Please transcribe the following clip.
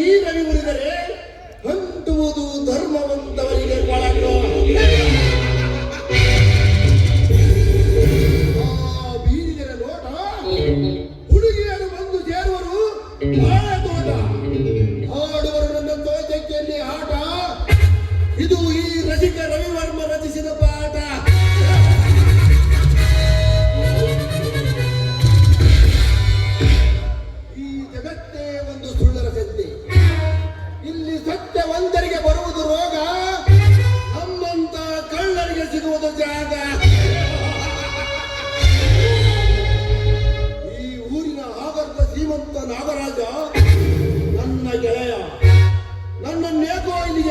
ಈ ರವಿ ಉಳಿದರೆ ಹಂಟುವುದು ಧರ್ಮವಂತವರಿಗೆ ನೋಟ ಹುಡುಗಿಯರು ಬಂದು ಆಟ. ಇದು ಈ ರಸಿಕ ಪಾಠ ಮಹಾರಾಜ ನನ್ನ ಗೆಳೆಯ ನನ್ನನ್ನೇಕೋ ಇಲ್ಲಿಗೆ